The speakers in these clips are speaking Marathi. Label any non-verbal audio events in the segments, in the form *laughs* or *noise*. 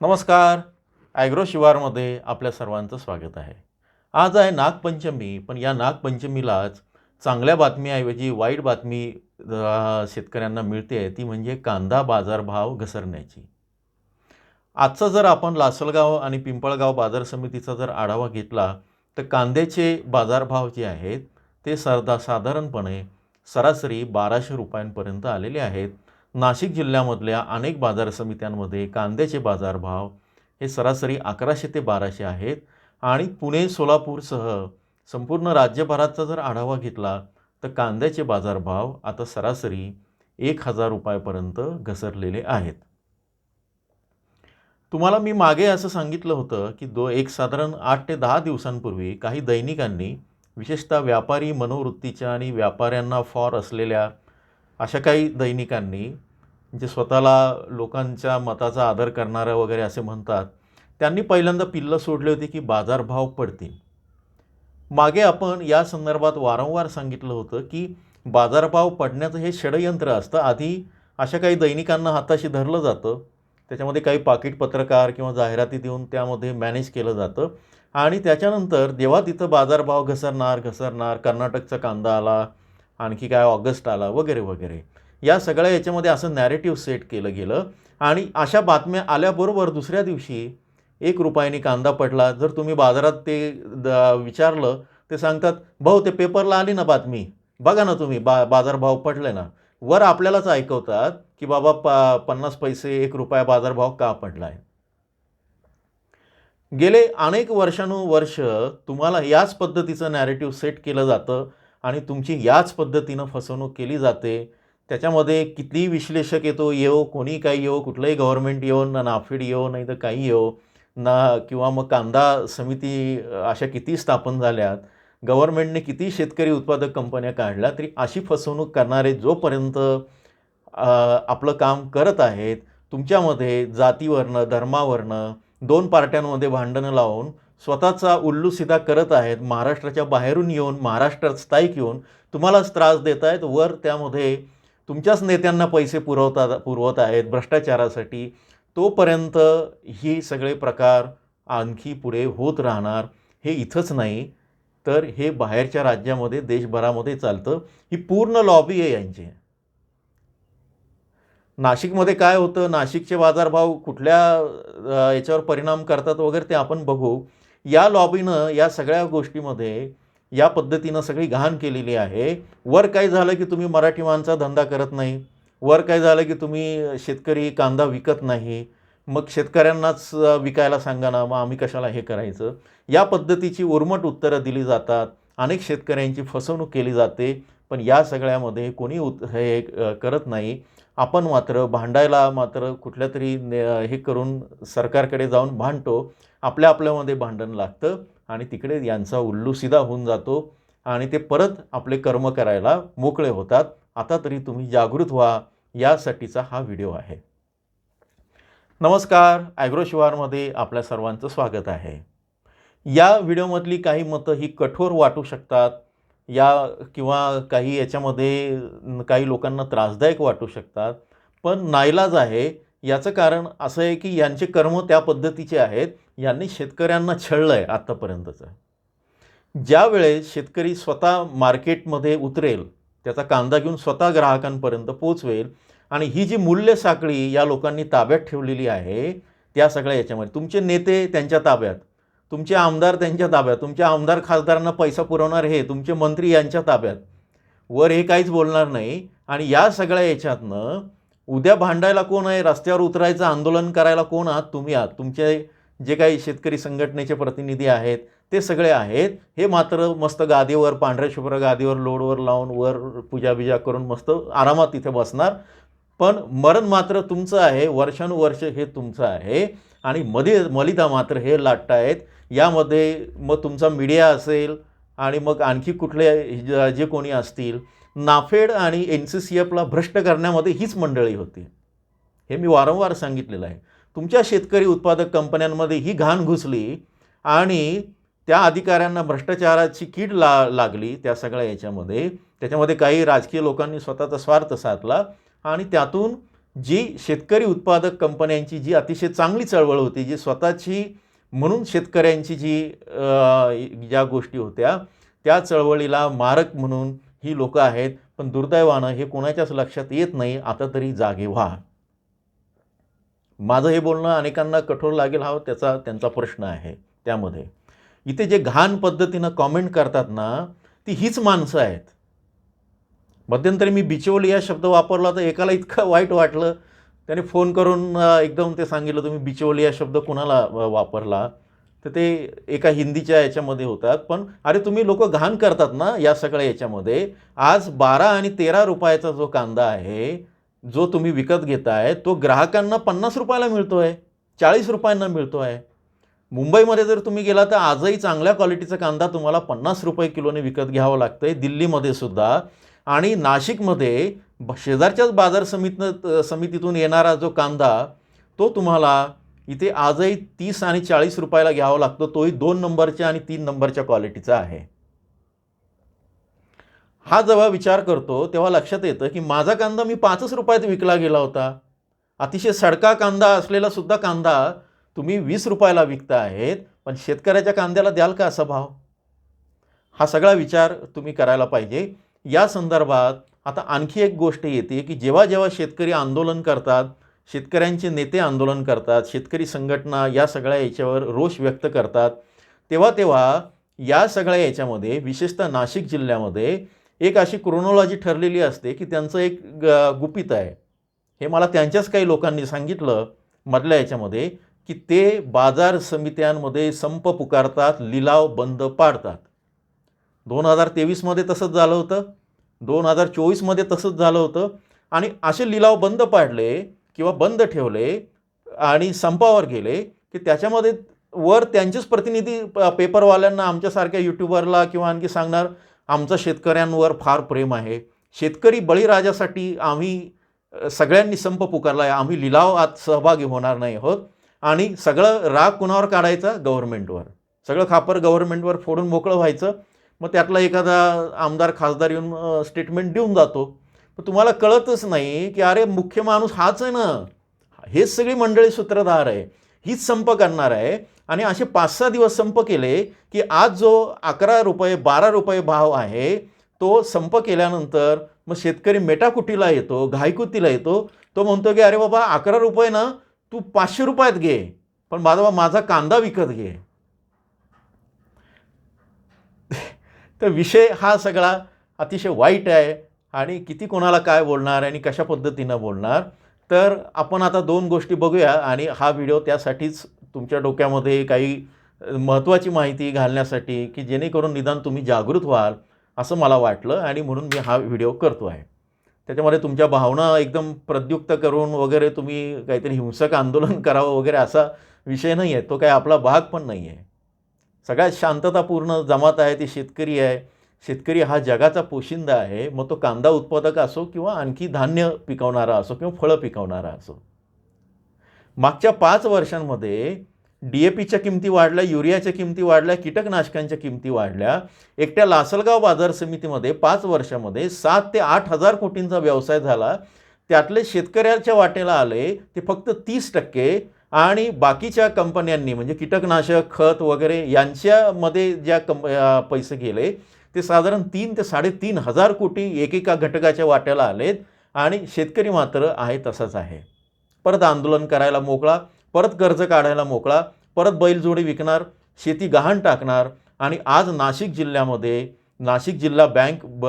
नमस्कार. ॲग्रो शिवारमध्ये आपल्या सर्वांचं स्वागत आहे. आज आहे नागपंचमी पण या नागपंचमीलाच चांगल्या बातमीऐवजी वाईट बातमी शेतकऱ्यांना मिळते आहे ती म्हणजे कांदा बाजारभाव घसरण्याची. आजचा जर आपण लासलगाव आणि पिंपळगाव बाजार समितीचा जर आढावा घेतला तर कांद्याचे बाजारभाव जे आहेत ते सरदा साधारणपणे सरासरी बाराशे रुपयांपर्यंत आलेले आहेत. नाशिक जिल्ह्यामधल्या अनेक बाजार समित्यांमध्ये कांद्याचे बाजारभाव हे सरासरी अकराशे ते बाराशे आहेत आणि पुणे सोलापूरसह संपूर्ण राज्यभराचा जर आढावा घेतला तर कांद्याचे बाजारभाव आता सरासरी एक हजार रुपयापर्यंत घसरलेले आहेत. तुम्हाला मी मागे असं सांगितलं होतं की दो एक साधारण आठ ते दहा दिवसांपूर्वी काही दैनिकांनी विशेषतः व्यापारी मनोवृत्तीच्या आणि व्यापाऱ्यांना फॉर असलेल्या अशा काही दैनिकांनी जे स्वतःला लोकांच्या मताचा आदर करणारं वगैरे असे म्हणतात. त्यांनी पहिल्यांदा पिल्लं सोडली होती की बाजारभाव पडतील. मागे आपण या संदर्भात वारंवार सांगितलं होतं की बाजारभाव पडण्याचं हे षडयंत्र असतं. आधी अशा काही दैनिकांना हाताशी धरलं जातं. त्याच्यामध्ये काही पाकिट पत्रकार किंवा जाहिराती देऊन त्यामध्ये मॅनेज केलं जातं. आणि त्याच्यानंतर जेव्हा तिथं बाजारभाव घसरणार घसरणार कर्नाटकचा कांदा आला आणखी काय ऑगस्ट आला वगैरे वगैरे. या सगळ्या याच्यामध्ये असं नॅरेटिव्ह सेट केलं गेलं. आणि अशा बातम्या आल्याबरोबर दुसऱ्या दिवशी एक रुपयाने कांदा पडला. जर तुम्ही बाजारात ते द विचारलं ते सांगतात भाऊ ते पेपरला आली ना बातमी. बघा ना तुम्ही बा बाजारभाव पडले ना. वर आपल्यालाच ऐकवतात की बाबा प पन्नास पैसे एक रुपया बाजारभाव का पडला आहे गेले अनेक वर्षानुवर्ष तुम्हाला याच पद्धतीचं नॅरेटिव्ह सेट केलं जातं आणि तुमची याच पद्धतीनं फसवणूक केली जाते. त्याच्यामध्ये कितीही विश्लेषक येतो येऊ कोणी काही येऊ कुठलंही गव्हर्नमेंट येऊ ना नाफेड येऊ नाही तर काही येऊ ना किंवा मग कांदा समिती अशा किती स्थापन झाल्यात गव्हर्नमेंटने किती शेतकरी उत्पादक कंपन्या काढल्या तरी अशी फसवणूक करणारे जोपर्यंत आपलं काम करत आहेत तुमच्यामध्ये जातीवरनं धर्मावरनं दोन पार्ट्यांमध्ये भांडणं लावून स्वतःचा उल्लूसिदा करत आहेत महाराष्ट्राच्या बाहेरून येऊन महाराष्ट्रात स्थायिक येऊन तुम्हालाच त्रास देत आहेत वर त्यामध्ये तुमच्याच नेत्यांना पैसे पुरवता पुरवत आहेत भ्रष्टाचारासाठी तोपर्यंत ही सगळे प्रकार आणखी पुढे होत राहणार. हे इथंच नाही तर हे बाहेरच्या राज्यामध्ये देशभरामध्ये चालतं. ही पूर्ण लॉबी आहे यांची. नाशिकमध्ये काय होतं? नाशिकचे बाजारभाव कुठल्या याच्यावर परिणाम करतात वगैरे ते आपण बघू. या लॉबीनं या सगळ्या गोष्टीमध्ये या पद्धतीनं सगळी घाण केलेली आहे. वर काय झालं की तुम्ही मराठी माणसा धंदा करत नाही. वर काय झालं की तुम्ही शेतकरी कांदा विकत नाही. मग शेतकऱ्यांनाच विकायला सांगा ना मग आम्ही कशाला हे करायचं? या पद्धतीची उर्मट उत्तरं दिली जातात. अनेक शेतकऱ्यांची फसवणूक केली जाते. पण या सगळ्यामध्ये कोणी उत हे करत नाही. आपण मात्र भांडायला मात्र कुठल्या तरी हे करून सरकारकडे जाऊन भांडतो. आपल्या आपल्यामध्ये भांडण लागतं. आणि तिकडे यांचा उल्लूसिदा होऊन जातो आणि ते परत आपले कर्म करायला मोकळे होतात. आता तरी तुम्ही जागृत व्हा यासाठीचा हा व्हिडिओ आहे. नमस्कार ॲग्रो शिवारमध्ये आपल्या सर्वांचं स्वागत आहे. या व्हिडिओमधली काही मतं ही कठोर वाटू शकतात या किंवा काही याच्यामध्ये काही लोकांना त्रासदायक वाटू शकतात पण नाईलाज आहे याचं कारण असं आहे की यांचे कर्म त्या पद्धतीचे आहेत यांनी शेतकऱ्यांना छळलं आहे आत्तापर्यंतचं ज्यावेळेस शेतकरी स्वतः मार्केटमध्ये उतरेल त्याचा कांदा घेऊन स्वतः ग्राहकांपर्यंत पोचवेल आणि ही जी मूल्य साखळी या लोकांनी ताब्यात ठेवलेली आहे त्या सगळ्या याच्यामध्ये तुमचे नेते त्यांच्या ताब्यात तुमचे आमदार त्यांच्या ताब्यात तुमच्या आमदार खासदारांना पैसा पुरवणार हे तुमचे मंत्री यांच्या ताब्यात वर हे काहीच बोलणार नाही आणि या सगळ्या याच्यातनं उद्या भांडायला कोण आहे? रस्त्यावर उतरायचं आंदोलन करायला कोण आहात तुम्ही आहात? तुमचे जे काही शेतकरी संघटनेचे प्रतिनिधी आहेत ते सगळे आहेत. हे मात्र मस्त गादीवर पांढऱ्या शुभ्र गादीवर लोडवर लावून वर पूजाबिजा करून मस्त आरामात तिथे बसणार. पण मरण मात्र तुमचं आहे वर्षानुवर्ष हे तुमचं आहे आणि मध्ये मलिदा मात्र हे लाटतायत यामध्ये मग तुमचा मीडिया असेल आणि मग आणखी कुठले जे कोणी असतील नाफेड आणि एन सी सी एफला भ्रष्ट करण्यामध्ये हीच मंडळी होती. हे मी वारंवार सांगितलेलं आहे. तुमच्या शेतकरी उत्पादक कंपन्यांमध्ये ही घाण घुसली आणि त्या अधिकाऱ्यांना भ्रष्टाचाराची कीड ला लागली त्या सगळ्या याच्यामध्ये. त्याच्यामध्ये काही राजकीय लोकांनी स्वतःचा स्वार्थ साधला आणि त्यातून जी शेतकरी उत्पादक कंपन्यांची जी अतिशय चांगली चळवळ होती जी स्वतःची म्हणून शेतकऱ्यांची जी ज्या गोष्टी होत्या त्या चळवळीला मारक म्हणून ही लोकं आहेत पण दुर्दैवानं हे कोणाच्याच लक्षात येत नाही आता तरी जागे व्हा. माझं हे बोलणं अनेकांना कठोर लागेल हा त्याचा त्यांचा प्रश्न आहे त्यामध्ये. इथे जे घाण पद्धतीनं कॉमेंट करतात ना ती हीच माणसं आहेत. मध्यंतरी मी बिचवली या शब्द वापरला तर एकाला इतकं वाईट वाटलं. त्याने फोन करून एकदम ते सांगितलं तुम्ही बिचवली या शब्द कुणाला वापरला? तर ते एका हिंदीच्या याच्यामध्ये होतात. पण अरे तुम्ही लोक घाण करतात ना या सगळ्या याच्यामध्ये. आज बारा आणि तेरा रुपयाचा जो कांदा आहे जो तुम्ही विकत घेताय तो ग्राहकांना पन्नास रुपयाला मिळतो आहे चाळीस रुपयांना मिळतो आहे मुंबईमध्ये जर तुम्ही गेला तर आजही चांगल्या क्वालिटीचा कांदा तुम्हाला पन्नास रुपये किलोने विकत घ्यावं लागतं आहे दिल्लीमध्ये सुद्धा. आणि नाशिकमध्ये ब- शेजारच्याच बाजार समितीनं समितीतून येणारा जो कांदा तो तुम्हाला इथे आजही तीस आणि चाळीस रुपयाला घ्यावा लागतो. तोही दोन नंबरच्या आणि तीन नंबरच्या क्वालिटीचा आहे. हा जेव्हा विचार करतो तेव्हा लक्षात येतं की माझा कांदा मी पाचच रुपयात विकला गेला होता. अतिशय सडका कांदा असलेला सुद्धा कांदा तुम्ही वीस रुपयाला विकता आहेत पण शेतकऱ्याच्या कांद्याला द्याल का असा भाव? हा सगळा विचार तुम्ही करायला पाहिजे. या संदर्भात आता आणखी एक गोष्ट येते की जेव्हा जेव्हा शेतकरी आंदोलन करतात शेतकऱ्यांचे नेते आंदोलन करतात शेतकरी संघटना या सगळ्या याच्यावर रोष व्यक्त करतात. तेव्हा तेव्हा या सगळ्या याच्यामध्ये विशेषतः नाशिक जिल्ह्यामध्ये एक अशी क्रोनॉलॉजी ठरलेली असते की त्यांचं एक ग गुपित आहे. हे मला त्यांच्याच काही लोकांनी सांगितलं मधल्या याच्यामध्ये की ते बाजार समित्यांमध्ये संप पुकारतात लिलाव बंद पाडतात. दोन हजार तेवीसमध्ये तसंच झालं होतं. दोन हजार चोवीसमध्ये तसंच झालं होतं. आणि असे लिलाव बंद पाडले किंवा बंद ठेवले आणि संपावर गेले की त्याच्यामध्ये वर त्यांचेच प्रतिनिधी पेपरवाल्यांना आमच्यासारख्या यूट्यूबरला किंवा आणखी सांगणार आमचं शेतकऱ्यांवर फार प्रेम आहे. शेतकरी बळीराजासाठी आम्ही सगळ्यांनी संप पुकारला आहे आम्ही लिलावात सहभागी होणार नाही आहोत. आणि सगळं राग कुणावर काढायचा? गव्हर्नमेंटवर. सगळं खापर गव्हर्नमेंटवर फोडून मोकळं व्हायचं. मग त्यातला एखादा आमदार खासदार येऊन स्टेटमेंट देऊन जातो. पण तुम्हाला कळतच नाही की अरे मुख्य माणूस हाच आहे ना. हेच सगळी मंडळी सूत्रधार आहे. हीच संप करणार आहे. आणि असे पाच सहा दिवस संप केले की आज जो अकरा रुपये बारा रुपये भाव आहे तो संप केल्यानंतर मग शेतकरी मेटाकुटीला येतो घायकुतीला येतो. तो म्हणतो की अरे बाबा अकरा रुपये ना तू पाचशे रुपयात घे. पण बाबा माझा कांदा विकत घे. *laughs* तर विषय हा सगळा अतिशय वाईट आहे. आणि किती कोणाला काय बोलणार आणि कशा पद्धतीनं बोलणार तर आपण आता दोन गोष्टी बघूया आणि हा व्हिडिओ त्यासाठीच तुमच्या डोक्यामध्ये काही महत्त्वाची माहिती घालण्यासाठी की जेणेकरून निदान तुम्ही जागृत व्हाल असं मला वाटलं आणि म्हणून मी हा व्हिडिओ करतो आहे. त्याच्यामध्ये तुमच्या भावना एकदम प्रद्युक्त करून वगैरे तुम्ही काहीतरी हिंसक आंदोलन *laughs* करावं वगैरे असा विषय नाही आहे तो काही आपला भाग पण नाही आहे. सगळ्यात शांततापूर्ण जमात आहे ती शेतकरी आहे. शेतकरी हा जगाचा पोशिंदा आहे मग तो कांदा उत्पादक असो किंवा आणखी धान्य पिकवणारा असो किंवा फळं पिकवणारा असो. मागच्या पाच वर्षांमध्ये डी ए पीच्या किमती वाढल्या युरियाच्या किमती वाढल्या कीटकनाशकांच्या किमती वाढल्या. एकट्या लासलगाव बाजार समितीमध्ये पाच वर्षामध्ये सात ते आठ हजार कोटींचा व्यवसाय झाला. त्यातले शेतकऱ्याच्या वाटेला आले ते फक्त तीस टक्के आणि बाकीच्या कंपन्यांनी म्हणजे कीटकनाशक खत वगैरे यांच्यामध्ये ज्या कंप पैसे गेले ते साधारण तीन ते साडेतीन हजार कोटी एकेका घटकाच्या वाट्याला आलेत आणि शेतकरी मात्र आहे तसाच आहे. परत आंदोलन करायला मोकळा परत कर्ज काढायला मोकळा परत बैलजोडी विकणार शेती गहाण टाकणार आणि आज नाशिक जिल्ह्यामध्ये नाशिक जिल्हा बँक ब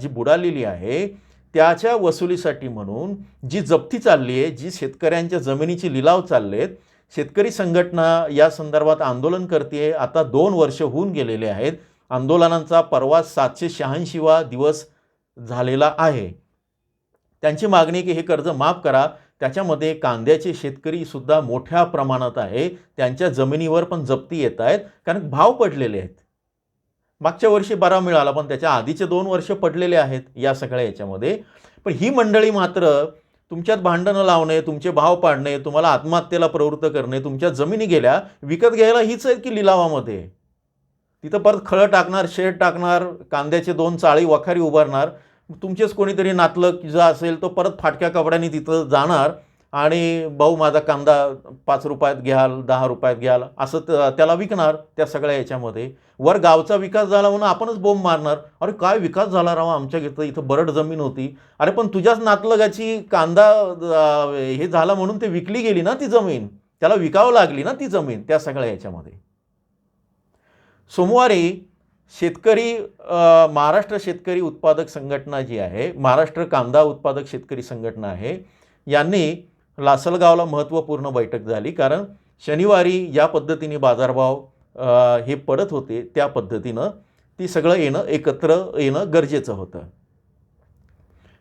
जी बुडालेली आहे त्याच्या वसुलीसाठी म्हणून जी जप्ती चालली आहे जी शेतकऱ्यांच्या जमिनीची लिलाव चालले आहेत शेतकरी संघटना या संदर्भात आंदोलन करते आता दोन वर्ष होऊन गेलेले आहेत. आंदोलनांचा परवा सातशे शहाऐंशीवा दिवस झालेला आहे. त्यांची मागणी की हे कर्ज माफ करा त्याच्यामध्ये कांद्याचे शेतकरीसुद्धा मोठ्या प्रमाणात आहे त्यांच्या जमिनीवर पण जप्ती येत आहेत कारण भाव पडलेले आहेत. मागच्या वर्षी बरा मिळाला पण त्याच्या आधीचे दोन वर्ष पडलेले आहेत या सगळ्या याच्यामध्ये. पण ही मंडळी मात्र तुमच्यात भांडणं लावणे तुमचे भाव पाडणे तुम्हाला आत्महत्येला प्रवृत्त करणे तुमच्या जमिनी गेल्या विकत घ्यायला हीच आहे की लिलावामध्ये? तिथं परत खळं टाकणार शेड टाकणार कांद्याचे दोन चाळी वखारी उभारणार. तुमचेच कोणीतरी नातलं जो असेल तो परत फाटक्या कपड्यांनी तिथं जाणार आणि भाऊ माझा कांदा पाच रुपयात घ्याल दहा रुपयात घ्याल असं त्याला विकणार त्या सगळ्या याच्यामध्ये. वर गावचा विकास झाला म्हणून आपणच बोंब मारणार. अरे काय विकास झाला राव आमच्या इथं इथं बरड जमीन होती. अरे पण तुझ्याच नातलगाची कांदा हे झाला म्हणून ते विकली गेली ना ती जमीन. त्याला विकावं लागली ना ती जमीन त्या सगळ्या याच्यामध्ये. सोमवारी शेतकरी महाराष्ट्र शेतकरी उत्पादक संघटना जी आहे महाराष्ट्र कांदा उत्पादक शेतकरी संघटना आहे यांनी लासलगावला महत्त्वपूर्ण बैठक झाली. कारण शनिवारी या पद्धतीने बाजारभाव हे पडत होते त्या पद्धतीनं ती सगळं येणं एकत्र येणं गरजेचं होतं.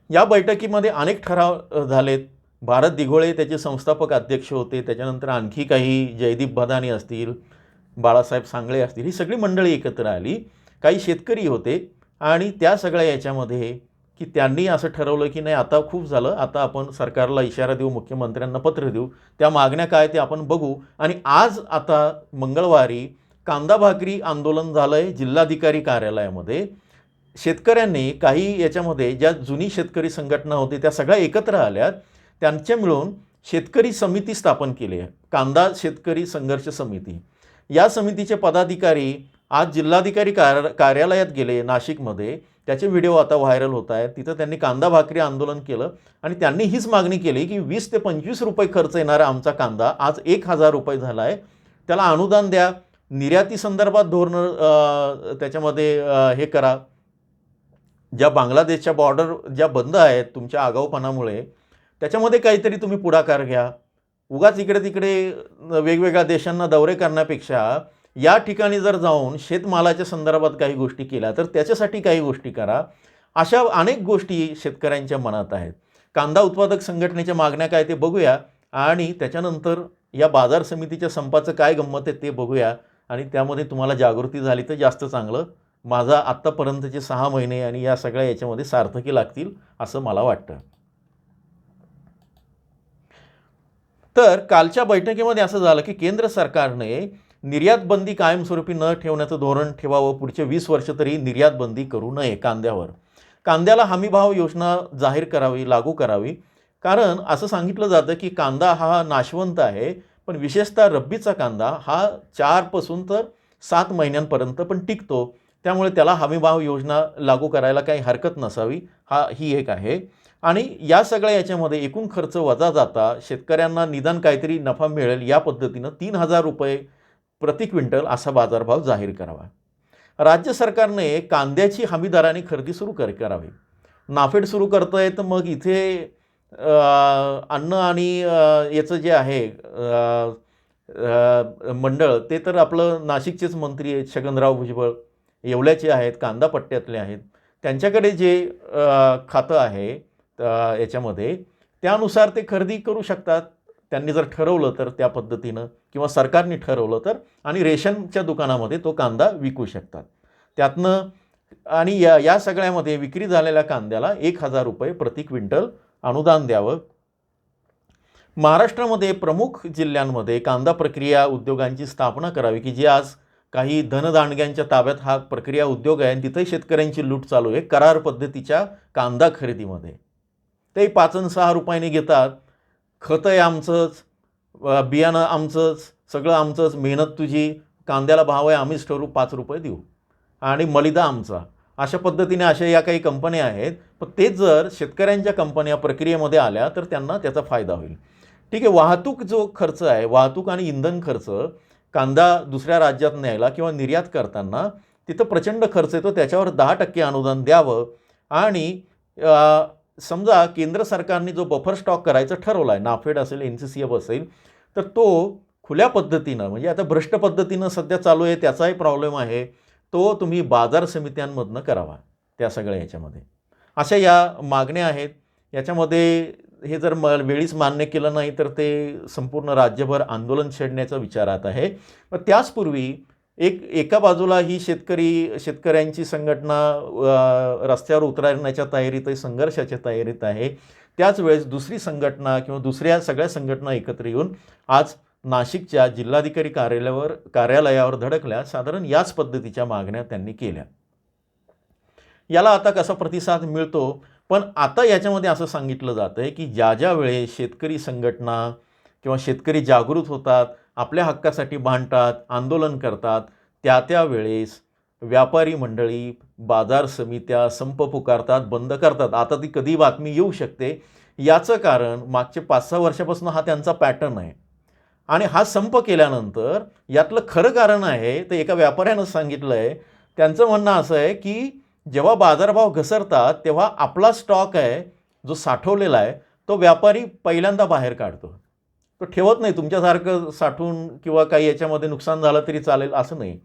या बैठकीमध्ये अनेक ठराव झालेत. भारत दिघोळे त्याचे संस्थापक अध्यक्ष होते. त्याच्यानंतर आणखी काही जयदीप भदानी असतील बाळासाहेब सांगळे असतील ही सगळी मंडळी एकत्र आली. काही शेतकरी होते आणि त्या सगळ्या याच्यामध्ये की त्यांनी असं ठरवलं की नाही आता खूप झालं आता आपण सरकारला इशारा देऊ मुख्यमंत्र्यांना पत्र देऊ त्या मागण्या काय ते आपण बघू. आणि आज आता मंगळवारी कांदा भाकरी आंदोलन झालं आहे जिल्हाधिकारी कार्यालयामध्ये. शेतकऱ्यांनी काही याच्यामध्ये ज्या जुनी शेतकरी संघटना होती त्या सगळ्या एकत्र आल्यात. त्यांच्या मिळून शेतकरी समिती स्थापन केली आहे. कांदा शेतकरी संघर्ष समिती. या समितीचे पदाधिकारी आज जिल्हाधिकारी कार कार्यालयात गेले नाशिकमध्ये. त्याचे व्हिडिओ आता व्हायरल होत आहेत. तिथं त्यांनी कांदा भाकरी आंदोलन केलं आणि त्यांनी हीच मागणी केली की वीस ते पंचवीस रुपये खर्च येणारा आमचा कांदा आज एक हजार रुपये झाला आहे त्याला अनुदान द्या. निर्याती संदर्भात धोरणं त्याच्यामध्ये हे करा. ज्या बांगलादेशच्या बॉर्डर ज्या बंद आहेत तुमच्या आगाऊपणामुळे त्याच्यामध्ये काहीतरी तुम्ही पुढाकार घ्या. उगाच इकडे तिकडे वेगवेगळ्या देशांना दौरे करण्यापेक्षा या ठिकाणी जर जाऊन शेतमालाच्या संदर्भात काही गोष्टी केल्या तर त्याच्यासाठी काही गोष्टी करा. अशा अनेक गोष्टी शेतकऱ्यांच्या मनात आहेत. कांदा उत्पादक संघटनेच्या मागण्या काय ते बघूया आणि त्याच्यानंतर या बाजार समितीच्या संपाचं काय गंमत आहे ते बघूया आणि त्यामध्ये तुम्हाला जागृती झाली तर जास्त चांगलं. माझा आत्तापर्यंतचे सहा महिने आणि या सगळ्या याच्यामध्ये सार्थकी लागतील असं मला वाटतं. तर कालच्या बैठकीमध्ये असं झालं की केंद्र सरकारने निर्यात बंदी कायमस्वरूपी न ठेवण्याचं धोरण ठेवावं पुढचे वीस वर्ष तरी निर्यात बंदी करू नये कांद्यावर. कांद्याला हमीभाव योजना जाहीर करावी लागू करावी. कारण असं सांगितलं जातं की कांदा हा नाशवंत आहे पण विशेषतः रब्बीचा कांदा हा चारपासून तर सात महिन्यांपर्यंत पण टिकतो. त्यामुळे त्याला हमीभाव योजना लागू करायला काही हरकत नसावी हा ही एक आहे. आणि या सगळ्या याच्यामध्ये एकूण खर्च वजा जाता शेतकऱ्यांना निदान काहीतरी नफा मिळेल या पद्धतीनं तीन हजार रुपये प्रति क्विंटल असा बाजारभाव जाहीर करावा. राज्य सरकारने कांद्याची हमीदाराने खरेदी सुरू कर करावी. नाफेड सुरू करतंय तर मग इथे अन्न आणि याचं जे आहे मंडळ ते तर आपलं नाशिकचेच मंत्री आहेत छगनराव भुजबळ येवल्याचे आहेत कांदा पट्ट्यातले आहेत. त्यांच्याकडे जे खातं आहे याच्यामध्ये. त्यानुसार ते खरेदी करू शकतात. त्यांनी जर ठरवलं तर त्या पद्धतीनं किंवा सरकारने ठरवलं तर आणि रेशनच्या दुकानामध्ये तो कांदा विकू शकतात. त्यातनं आणि या या सगळ्यामध्ये विक्री झालेल्या कांद्याला एक हजार रुपये प्रति क्विंटल अनुदान द्यावं. महाराष्ट्रामध्ये प्रमुख जिल्ह्यांमध्ये कांदा प्रक्रिया उद्योगांची स्थापना करावी की जी आज काही धनदांडग्यांच्या ताब्यात हा प्रक्रिया उद्योग आहे आणि तिथे शेतकऱ्यांची लूट चालू आहे करार पद्धतीच्या कांदा खरेदीमध्ये. ते पाच सहा रुपयाने घेतात. खतं आहे आमचंच बियाणं आमचंच सगळं आमचंच मेहनत तुझी कांद्याला भाव आहे आम्हीच ठरवू पाच रुपये देऊ. आणि मलिदा आमचा. अशा पद्धतीने अशा या काही कंपन्या आहेत. पण तेच जर शेतकऱ्यांच्या कंपन्या प्रक्रियेमध्ये आल्या तर त्यांना त्याचा फायदा होईल. ठीक आहे वाहतूक जो खर्च आहे वाहतूक आणि इंधन खर्च कांदा दुसऱ्या राज्यात न्यायला किंवा निर्यात करताना तिथं प्रचंड खर्च येतो त्याच्यावर दहा टक्के अनुदान द्यावं. आणि समजा केंद्र सरकारने जो बफर स्टॉक करायचं ठरवला आहे नाफेड असेल एन सी सी एफ असेल तर तो खुल्या पद्धतीनं म्हणजे आता भ्रष्ट पद्धतीनं सध्या चालू आहे त्याचाही प्रॉब्लेम आहे तो तुम्ही बाजार समित्यांमधनं करावा त्या सगळ्या याच्यामध्ये अशा या मागण्या आहेत. याच्यामध्ये हे जर म वेळीच मान्य केलं नाही तर ते संपूर्ण राज्यभर आंदोलन छेडण्याचा विचारात आहे. मग त्याचपूर्वी एक एका बाजूला ही शेतकरी शेतकऱ्यांची संघटना रस्त्यावर उतरण्याच्या तयारीत आहे संघर्षाच्या तयारीत आहे. त्याच वेळेस दुसरी संघटना किंवा दुसऱ्या सगळ्या संघटना एकत्र येऊन आज नाशिकच्या जिल्हाधिकारी कार्यालयावर कार्यालयावर धडकल्या साधारण याच पद्धतीच्या मागण्या त्यांनी केल्या. याला आता कसा प्रतिसाद मिळतो? पण आता याच्यामध्ये असं सांगितलं जातं आहे की ज्या ज्या वेळेस शेतकरी संघटना किंवा शेतकरी जागृत होतात आपल्या हक्कासाठी भांडतात आंदोलन करतात त्या त्या वेळेस व्यापारी मंडळी बाजार समित्या संप पुकारतात बंद करतात. आता ती कधी बातमी येऊ शकते? याचं कारण मागचे पाच सहा वर्षापासून हा त्यांचा पॅटर्न आहे. आणि हा संप केल्यानंतर यातलं खरं कारण आहे तर एका व्यापाऱ्यानं सांगितलं आहे त्यांचं म्हणणं असं आहे की जेव्हा बाजारभाव घसरतात तेव्हा आपला स्टॉक आहे जो साठवलेला आहे तो व्यापारी पहिल्यांदा बाहेर काढतो. तो ठेवत नाही तुमच्यासारखं साठून किंवा काही याच्यामध्ये नुकसान झालं तरी चालेल असं नाही.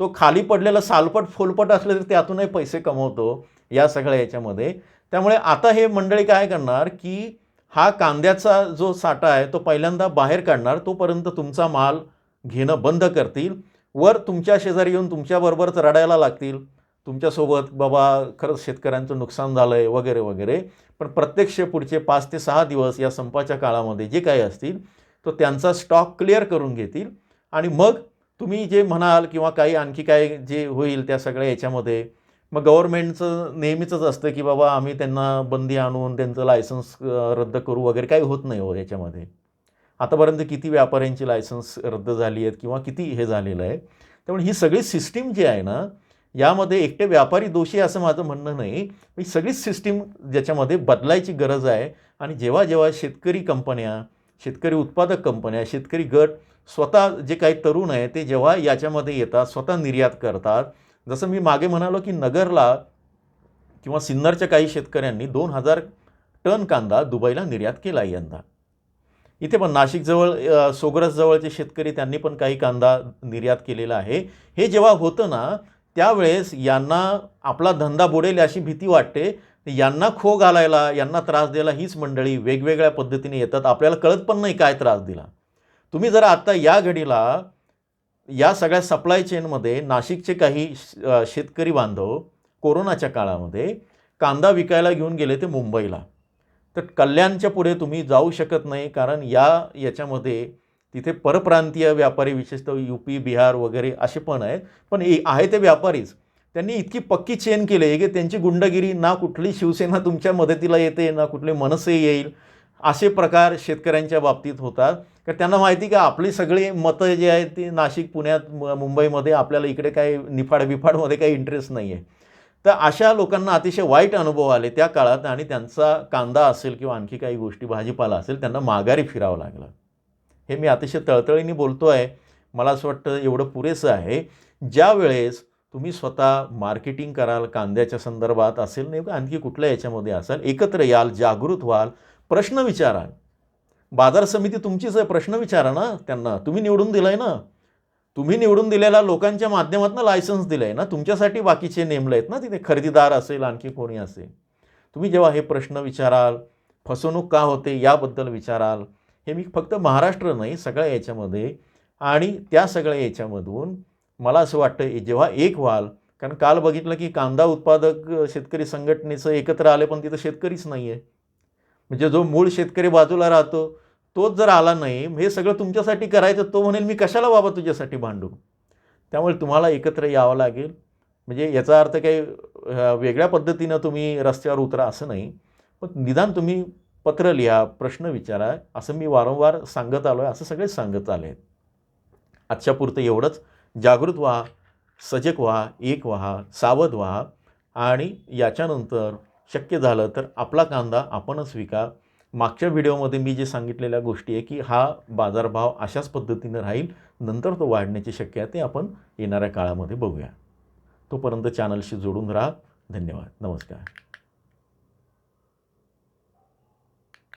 तो खाली पडलेला सालपट फोलपट असलं तरी त्यातूनही पैसे कमवतो या सगळ्या याच्यामध्ये. त्यामुळे आता हे मंडळी काय करणार की हा कांद्याचा जो साठा आहे तो पहिल्यांदा बाहेर काढणार तोपर्यंत तुमचा माल घेणं बंद करतील. वर तुमच्या शेजारी येऊन तुमच्याबरोबरच रडायला लागतील. तुमच्यासोबत बाबा खरंच शेतकऱ्यांचं नुकसान झालं आहे वगैरे वगैरे. पण प्रत्यक्ष पुढचे पाच ते सहा दिवस या संपाच्या काळामध्ये जे काही असतील तो त्यांचा स्टॉक क्लिअर करून घेतील. आणि मग तुम्ही जे म्हणाल किंवा काही आणखी काय जे होईल त्या सगळ्या याच्यामध्ये मग गव्हर्नमेंटचं नेहमीचंच असतं की बाबा आम्ही त्यांना बंदी आणून त्यांचं लायसन्स रद्द करू वगैरे काही होत नाही हो याच्यामध्ये. आतापर्यंत किती व्यापाऱ्यांची लायसन्स रद्द झाली आहेत किंवा किती हे झालेलं आहे. त्यामुळे ही सगळी सिस्टीम जी आहे ना यामध्ये एकटे व्यापारी दोषी आहे असं माझं म्हणणं नाही. ही सगळीच सिस्टीम ज्याच्यामध्ये बदलायची गरज आहे आणि जेव्हा जेव्हा शेतकरी कंपन्या शेतकरी उत्पादक कंपन्या शेतकरी गट स्वतः जे काही तरुण आहे ते जेव्हा याच्यामध्ये येतात स्वतः निर्यात करतात. जसं मी मागे म्हणालो की नगरला किंवा सिन्नरच्या काही शेतकऱ्यांनी दोन हजार टन कांदा दुबईला निर्यात केला यंदा. इथे पण नाशिकजवळ सोग्रसजवळचे शेतकरी त्यांनी पण काही कांदा निर्यात केलेला आहे. हे जेव्हा होतं ना त्यावेळेस यांना आपला धंदा बुडेल अशी भीती वाटते. यांना खो घालायला यांना त्रास द्यायला हीच मंडळी वेगवेगळ्या पद्धतीने येतात. आपल्याला कळत पण नाही काय त्रास दिला. तुम्ही जर आत्ता या घडीला या सगळ्या सप्लाय चेनमध्ये नाशिकचे काही शेतकरी बांधव कोरोनाच्या काळामध्ये कांदा विकायला घेऊन गेले ते मुंबईला. तर कल्याणच्या पुढे तुम्ही जाऊ शकत नाही कारण या याच्यामध्ये तिथे परप्रांतीय व्यापारी विशेषतः यू पी बिहार वगैरे असे पण आहेत. पण ए- आहे ते व्यापारीच. त्यांनी इतकी पक्की चेन केली आहे की त्यांची गुंडगिरी ना कुठली शिवसेना तुमच्या मदतीला येते ना कुठले मनसे येईल असे प्रकार शेतकऱ्यांच्या बाबतीत होतात. तर त्यांना माहिती का आपली सगळी मतं जे आहेत ती नाशिक पुण्यात मुंबईमध्ये आपल्याला इकडे काही निफाड बिफाडमध्ये काही इंटरेस्ट नाही आहे तर अशा लोकांना अतिशय वाईट अनुभव आले त्या काळात आणि त्यांचा कांदा असेल किंवा आणखी काही गोष्टी भाजीपाला असेल त्यांना माघारी फिरावं लागलं. हे मी अतिशय तळतळीने बोलतो आहे मला असं वाटतं एवढं पुरेसं आहे. ज्या वेळेस तुम्ही स्वतः मार्केटिंग कराल कांद्याच्या संदर्भात असेल नाही आणखी कुठल्या याच्यामध्ये असाल एकत्र याल जागृत व्हाल प्रश्न विचाराल. बाजार समिती तुमचीच आहे प्रश्न विचारा ना त्यांना. तुम्ही निवडून दिलाय ना. तुम्ही निवडून दिलेल्या लोकांच्या माध्यमातून लायसन्स दिलं आहे ना. तुमच्यासाठी बाकीचे नेमले आहेत ना तिथे. खरेदीदार असेल आणखी कोणी असेल. तुम्ही जेव्हा हे प्रश्न विचाराल फसवणूक का होते याबद्दल विचाराल हे मी फक्त महाराष्ट्र नाही सगळ्या याच्यामध्ये आणि त्या सगळ्या याच्यामधून मला असं वाटतं जेव्हा एक व्हाल कारण काल बघितलं की कांदा उत्पादक शेतकरी संघटनेचं एकत्र आले पण तिथं शेतकरीच नाही आहे म्हणजे जो मूळ शेतकरी बाजूला राहतो तोच जर आला नाही हे सगळं तुमच्यासाठी करायचं तो म्हणेल मी कशाला बाबा तुझ्यासाठी भांडू? त्यामुळे तुम्हाला एकत्र यावं लागेल. म्हणजे याचा अर्थ काही वेगळ्या पद्धतीनं तुम्ही रस्त्यावर उतरा असं नाही. पण निदान तुम्ही पत्र लिहा प्रश्न विचारा असं मी वारंवार सांगत आलो आहे असं सगळेच सांगत आले आहेत. आजच्या पुरतं एवढंच. जागृत व्हा सजग व्हा एक व्हा सावध व्हा आणि याच्यानंतर शक्य झालं तर आपला कांदा आपणच विका. मागच्या व्हिडिओमध्ये मी जे सांगितलेल्या गोष्टी आहे की हा बाजारभाव अशाच पद्धतीनं राहील नंतर तो वाढण्याची शक्यता आहे ते आपण येणाऱ्या काळामध्ये बघूया. तोपर्यंत चॅनलशी जोडून राहा. धन्यवाद. नमस्कार.